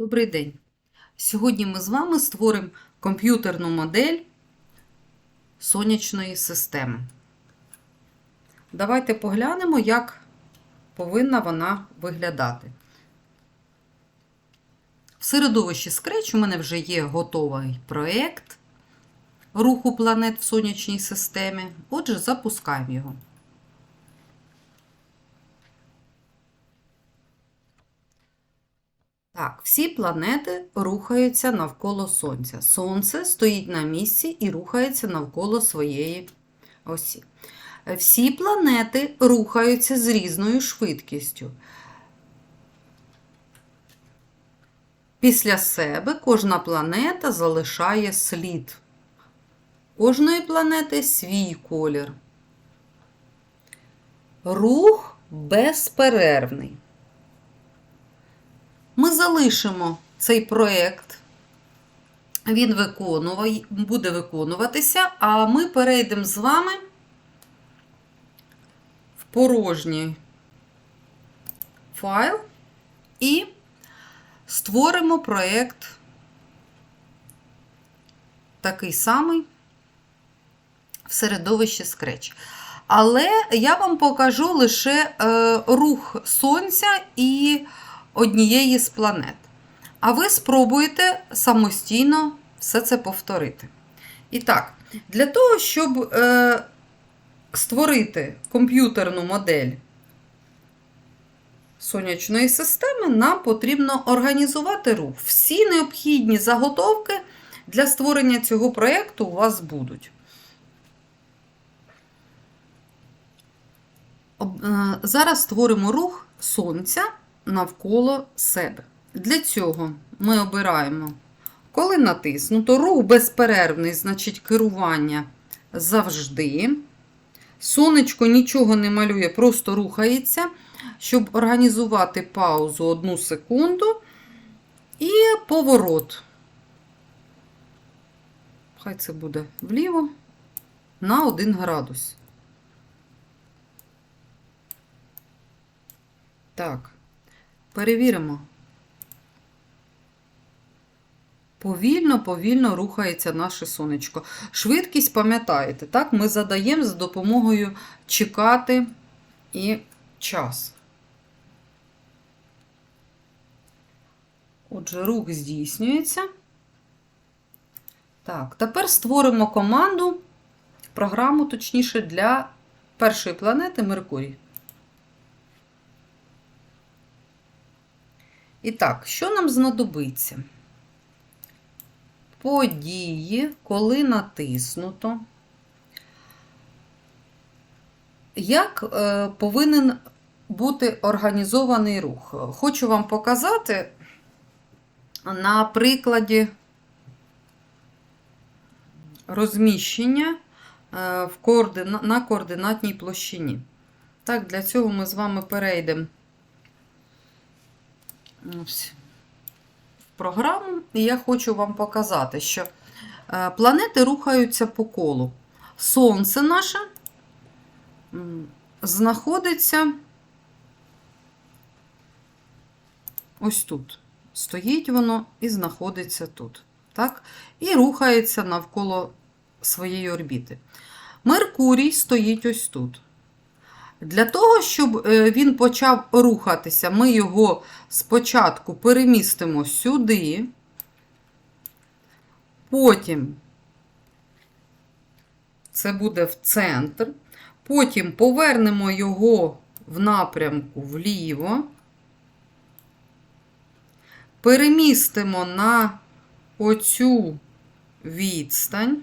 Добрий день! Сьогодні ми з вами створимо комп'ютерну модель сонячної системи. Давайте поглянемо, як повинна вона виглядати. В середовищі Scratch у мене вже є готовий проєкт руху планет в сонячній системі. Отже, запускаємо його. Так, всі планети рухаються навколо Сонця. Сонце стоїть на місці і рухається навколо своєї осі. Всі планети рухаються з різною швидкістю. Після себе кожна планета залишає слід. Кожної планети свій колір. Рух безперервний. Залишимо цей проєкт, він буде виконуватися, а ми перейдемо з вами в порожній файл і створимо проєкт такий самий в середовищі Scratch. Але я вам покажу лише е, рух Сонця і однієї з планет. А ви спробуєте самостійно все це повторити. І так, для того, щоб е, створити комп'ютерну модель сонячної системи, нам потрібно організувати рух. Всі необхідні заготовки для створення цього проєкту у вас будуть. Е, Зараз створимо рух сонця навколо себе. Для цього ми обираємо, коли натиснуто, рух безперервний, значить керування завжди. Сонечко нічого не малює, просто рухається, щоб організувати паузу одну секунду і поворот. Хай це буде вліво на 1 градус. Так. Перевіримо. Повільно, повільно рухається наше сонечко. Швидкість, пам'ятаєте, так? Ми задаємо за допомогою чекати і час. Отже, рух здійснюється. Так, тепер створимо команду, програму, точніше, для першої планети Меркурій. І так, що нам знадобиться? Події, коли натиснуто. Як е, повинен бути організований рух? Хочу вам показати на прикладі розміщення е, на координатній площині. Так, для цього ми з вами перейдемо в програму, і я хочу вам показати, що е, планети рухаються по колу. Сонце наше знаходиться ось тут. Стоїть воно і знаходиться тут. Так? І рухається навколо своєї орбіти. Меркурій стоїть ось тут. Для того, щоб е, він почав рухатися, ми його спочатку перемістимо сюди, потім це буде в центр, потім повернемо його в напрямку вліво, перемістимо на оцю відстань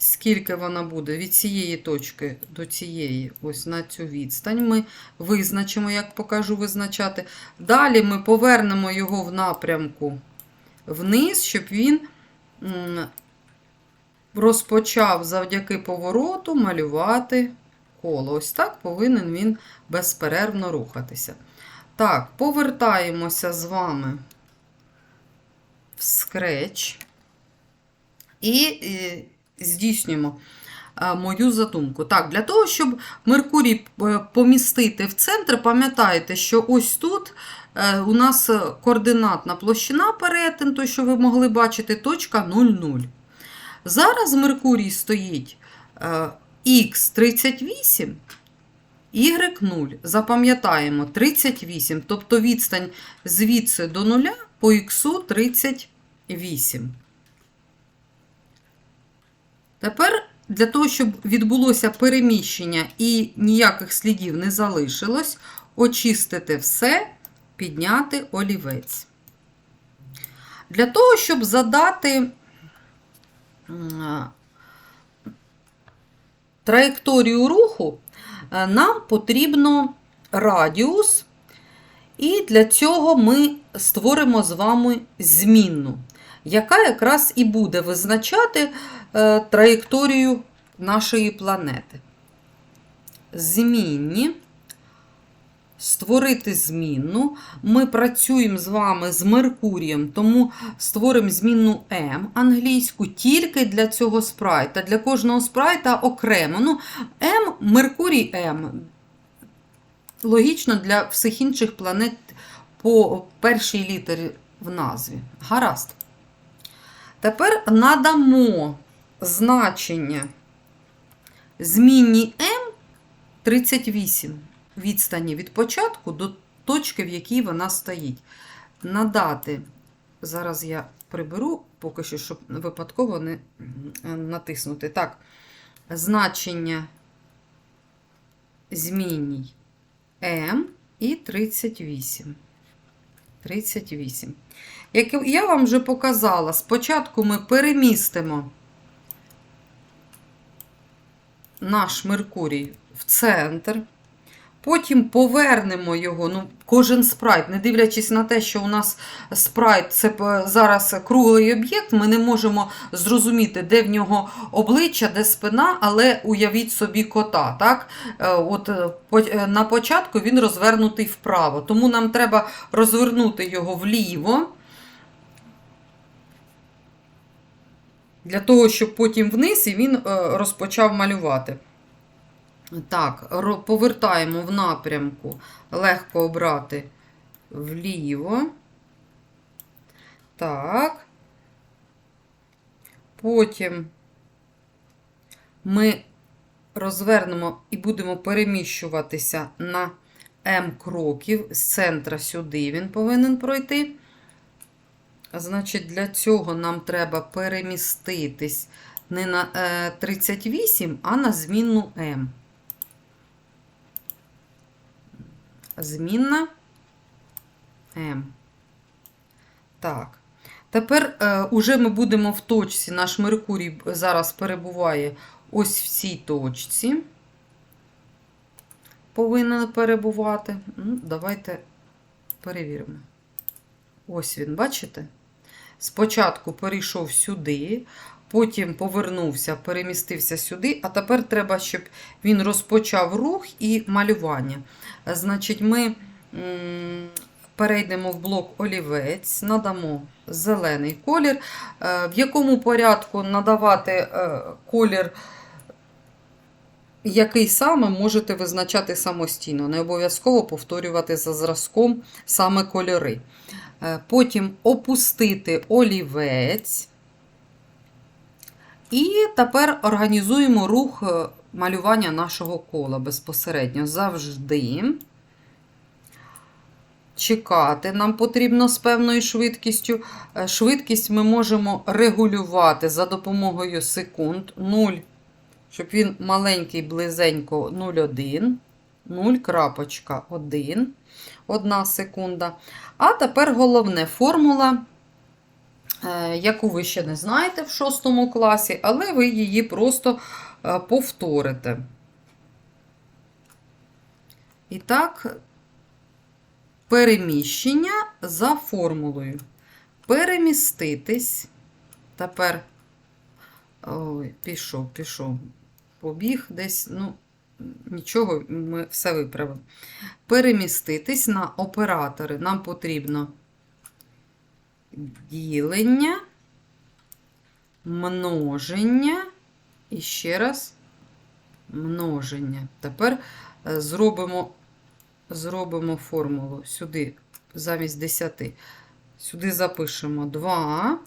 скільки вона буде від цієї точки до цієї, ось на цю відстань. Ми визначимо, як покажу визначати. Далі ми повернемо його в напрямку вниз, щоб він розпочав завдяки повороту малювати коло. Ось так повинен він безперервно рухатися. Так, повертаємося з вами в Scratch. І е, здійснюємо е, мою задумку. Так, для того, щоб Меркурій е, помістити в центр, пам'ятаєте, що ось тут е, у нас координатна площина перетин, то, що ви могли бачити, точка 0,0. Зараз Меркурій стоїть х 38, y 0. Запам'ятаємо 38, тобто відстань звідси до нуля по х 38. Тепер для того, щоб відбулося переміщення і ніяких слідів не залишилось, очистити все, підняти олівець. Для того, щоб задати траєкторію руху, е, нам потрібно радіус, і для цього ми створимо з вами змінну, яка якраз і буде визначати е, траєкторію нашої планети. Змінні. Створити змінну. Ми працюємо з вами з Меркурієм, тому створимо змінну М англійську тільки для цього спрайта. Для кожного спрайта окремо. Ну, М, Меркурій М. Логічно для всіх інших планет по першій літері в назві. Гаразд. Тепер надамо значення змінні М 38 відстані від початку до точки, в якій вона стоїть. Надати, зараз я приберу, поки що, щоб випадково не натиснути. Так, значення змінній М і 38. 38. Як я вам вже показала, спочатку ми перемістимо наш Меркурій в центр. Потім повернемо його, ну, кожен спрайт, не дивлячись на те, що у нас спрайт це зараз круглий об'єкт, ми не можемо зрозуміти, де в нього обличчя, де спина, але уявіть собі кота. так? От На початку він розвернутий вправо, тому нам треба розвернути його вліво. Для того, щоб потім вниз і він розпочав малювати. Так, повертаємо в напрямку, легко обрати вліво. Так. Потім ми розвернемо і будемо переміщуватися на М кроків з центра сюди він повинен пройти. Значить, для цього нам треба переміститись не на 38, а на змінну М. змінна М. Так. Тепер е, уже ми будемо в точці, наш Меркурій зараз перебуває ось в цій точці. Повинен перебувати. Ну, Давайте перевіримо. Ось він, бачите? Спочатку перейшов сюди, потім повернувся, перемістився сюди, а тепер треба, щоб він розпочав рух і малювання. Значить, ми перейдемо в блок олівець, надамо зелений колір. Е, в якому порядку надавати е, колір, який саме можете визначати самостійно, не обов'язково повторювати за зразком саме кольори. Е, потім опустити олівець. І тепер організуємо рух малювання нашого кола безпосередньо завжди. Чекати нам потрібно з певною швидкістю. Е, швидкість ми можемо регулювати за допомогою секунд 0, щоб він маленький, близенько 0,1, 0,1, 1 секунда. А тепер головне формула, е, яку ви ще не знаєте в 6 класі, але ви її просто е, повторите. І так, переміщення за формулою. Переміститись. Тепер, ой, пішов, пішов, побіг десь, ну, нічого, ми все виправимо. Переміститись на оператори. Нам потрібно ділення, множення і ще раз множення. Тепер е, зробимо зробимо формулу сюди замість 10. Сюди запишемо 2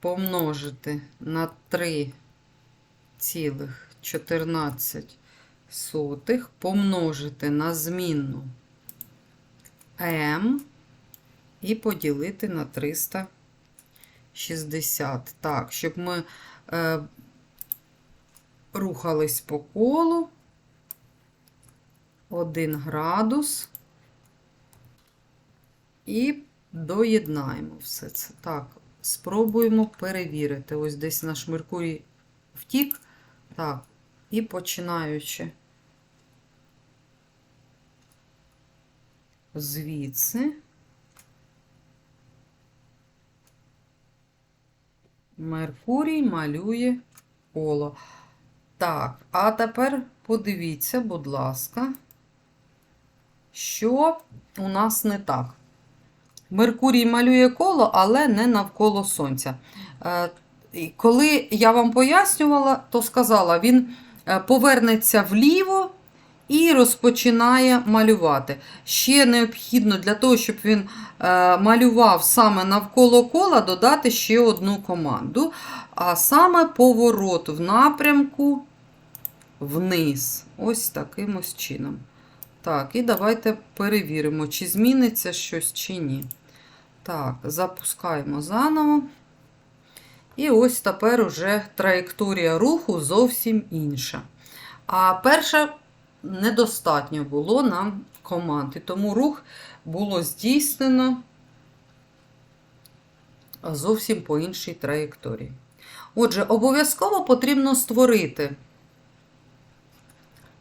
помножити на 3,14 сотих помножити на змінну m і поділити на 360. Так, щоб ми е, рухались по колу 1 градус і доєднаємо все це. Так, спробуємо перевірити. Ось десь наш Меркурій втік. Так, і починаючи звідси. Меркурій малює коло. Так, а тепер подивіться, будь ласка, що у нас не так. Меркурій малює коло, але не навколо Сонця. Е, Коли я вам пояснювала, то сказала, він повернеться вліво і розпочинає малювати. Ще необхідно для того, щоб він е, малював саме навколо кола, додати ще одну команду, а саме поворот в напрямку вниз. Ось таким ось чином. Так, і давайте перевіримо, чи зміниться щось, чи ні. Так, запускаємо заново. І ось тепер уже траєкторія руху зовсім інша. А перша недостатньо було нам команд. І тому рух було здійснено зовсім по іншій траєкторії. Отже, обов'язково потрібно створити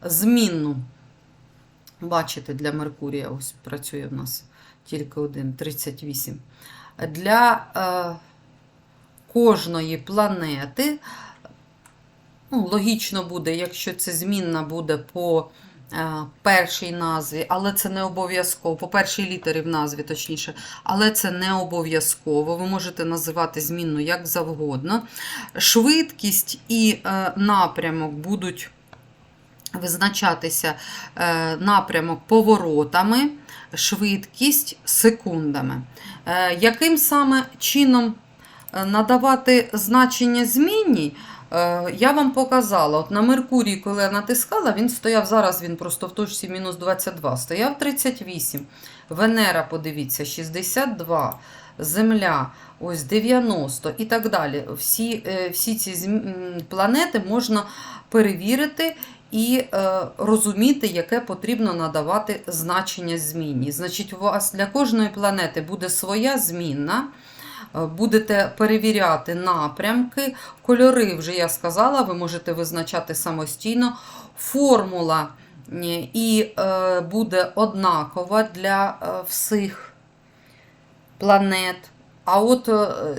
змінну. Бачите, для Меркурія ось працює в нас тільки один 38. Для е, кожної планети, ну, логічно буде, якщо це змінна буде по е, першій назві, але це не обов'язково, по першій літері в назві, точніше, але це не обов'язково. Ви можете називати змінну як завгодно. Швидкість і е, напрямок будуть визначатися е, напрямок поворотами, швидкість секундами. Яким саме чином надавати значення змінній, е, я вам показала. От на Меркурії, коли я натискала, він стояв, зараз він просто в точці мінус 22, стояв 38. Венера, подивіться, 62. Земля, ось 90 і так далі. Всі, е, всі ці планети можна перевірити і е, розуміти, яке потрібно надавати значення змінні. Значить, у вас для кожної планети буде своя змінна. Е, Будете перевіряти напрямки, кольори, вже я сказала, ви можете визначати самостійно. Формула і е, буде однакова для е, всіх планет. А от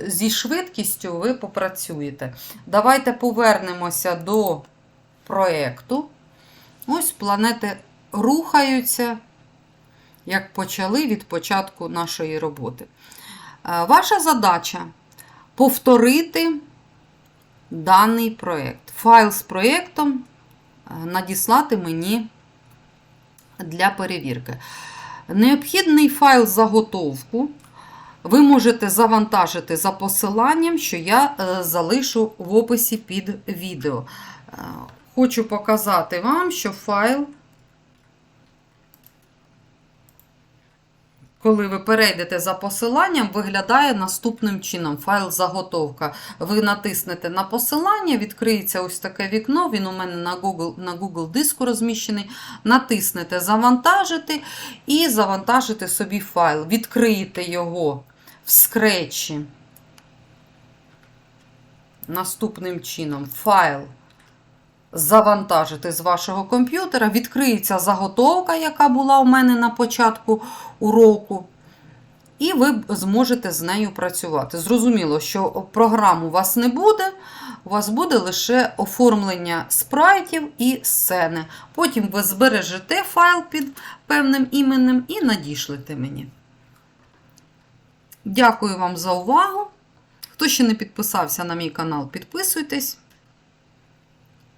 зі швидкістю ви попрацюєте. Давайте повернемося до проєкту. Ось планети рухаються, як почали від початку нашої роботи. Е, Ваша задача повторити даний проєкт. Файл з проєктом е, надіслати мені для перевірки. Необхідний файл заготовку ви можете завантажити за посиланням, що я е, залишу в описі під відео. Хочу показати вам, що файл, коли ви перейдете за посиланням, виглядає наступним чином. Файл заготовка. Ви натиснете на посилання, відкриється ось таке вікно. Він у мене на Google, на Google диску розміщений. Натиснете Завантажити і завантажите собі файл. Відкриєте його в скретчі. Наступним чином файл завантажити з вашого комп'ютера, відкриється заготовка, яка була у мене на початку уроку, і ви зможете з нею працювати. Зрозуміло, що програм у вас не буде, у вас буде лише оформлення спрайтів і сцени. Потім ви збережете файл під певним іменем і надішлете мені. Дякую вам за увагу. Хто ще не підписався на мій канал, підписуйтесь.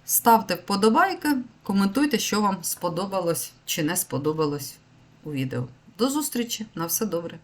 Ставте вподобайки, коментуйте, що вам сподобалось чи не сподобалось у відео. До зустрічі! На все добре!